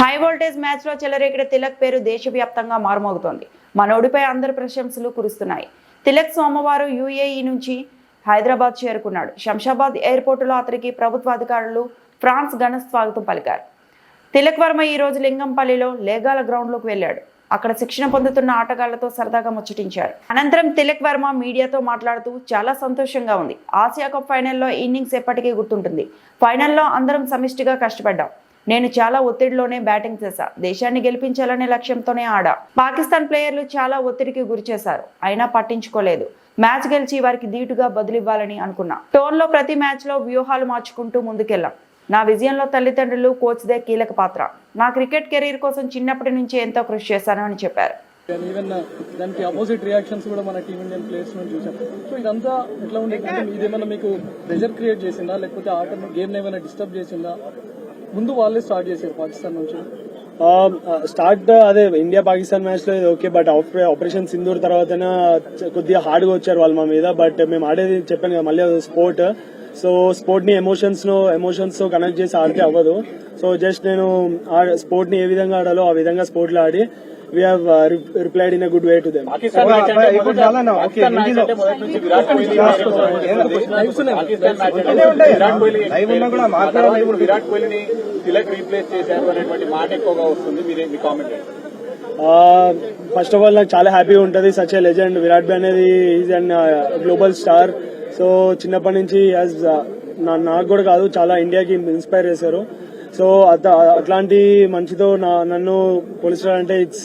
High voltage మ్యాచ్లో చెలరేగిన తిలక్ పేరు దేశవ్యాప్తంగా మారుమోగుతోంది. మనోడిపై అందరి ప్రశంసలు కురుస్తున్నాయి. తిలక్ సోమవారం యూఏఈ నుంచి హైదరాబాద్ చేరుకున్నాడు. శంషాబాద్ ఎయిర్పోర్టులో అతనికి ప్రభుత్వ అధికారులు ఫ్రాన్స్ ఘన స్వాగతం పలికారు. తిలక్ వర్మ ఈరోజు లింగంపల్లిలో లేగాల గ్రౌండ్లోకి వెళ్ళాడు. అక్కడ శిక్షణ పొందుతున్న ఆటగాళ్ళతో సరదాగా ముచ్చటించారు. అనంతరం తిలక్ వర్మ మీడియాతో మాట్లాడుతూ చాలా సంతోషంగా ఉంది. ఆసియా కప్ ఫైనల్లో ఇన్నింగ్స్ ఎప్పటికీ గుర్తుంటుంది. ఫైనల్లో అందరం సమిష్టిగా కష్టపడ్డాం. నేను చాలా ఒత్తిడిలోనే బ్యాటింగ్ చేశా. దేశాన్ని గెలిపించాలనే లక్ష్యంతోనే ఆడా. పాకిస్తాన్ ప్లేయర్లు చాలా ఒత్తిడికి గురి చేశారు. అయినా పట్టించుకోలేదు. మ్యాచ్ గెలిచి వారికి ధీటుగా బదులివ్వాలని అనుకున్నా. టోన్లో ప్రతి మ్యాచ్లో వ్యూహాలు మార్చుకుంటూ ముందుకెళ్ళాం. నా విజయంలో తల్లిదండ్రులు కోచ్దే కీలక పాత్ర. నా క్రికెట్ కెరీర్ కోసం చిన్నప్పటి నుంచి ఎంతో కృషి చేశాను అని చెప్పారు. అండ్ ఈవెన్ uh, దానికి అపోజిట్ రియాక్షన్స్ కూడా మన ప్లేయర్స్ నుంచి చూసాం సో ఇదంతా ఎట్లా ఉండేది? అంటే మీకు ప్రెజర్ క్రియేట్ చేసిందా? లేకపోతే గేమ్ ఏమైనా డిస్టర్బ్ చేసిందా? ముందు వాళ్ళే స్టార్ట్ చేశారు పాకిస్తాన్ నుంచి. Um, uh, స్టార్ట్ uh, అదే ఇండియా పాకిస్తాన్ మ్యాచ్లో ఓకే బట్ ఆపరేషన్ సింధూర్ తర్వాత కొద్దిగా హార్డ్గా వచ్చారు వాళ్ళు మా మీద బట్ మేము ఆడేది చెప్పాను కదా మళ్ళీ స్పోర్ట్ సో స్పోర్ట్ని ఎమోషన్స్ను ఎమోషన్స్తో కనెక్ట్ చేసి ఆడితే అవ్వదు. సో జస్ట్ నేను స్పోర్ట్ని ఏ విధంగా ఆడాలో ఆ విధంగా స్పోర్ట్లో ఆడి we have replied in good way to them Virat కోహ్లీని Tilak replace చేశారు అనేటువంటి మాట ఎక్కువగా వస్తుంది. మీరే మీ కామెంట్ ఫస్ట్ ఆఫ్ ఆల్ నాకు చాలా హ్యాపీగా ఉంటుంది. సచ్ ఏ లెజెండ్ విరాట్ బి అనేది is and global star so చిన్నప్పటి నుంచి యాజ్ uh, నాకు కూడా కాదు చాలా ఇండియాకి ఇన్స్పైర్ చేశారు. సో అట్లాంటి మంచితో నా- నన్ను పోలిస్తారంటే ఇట్స్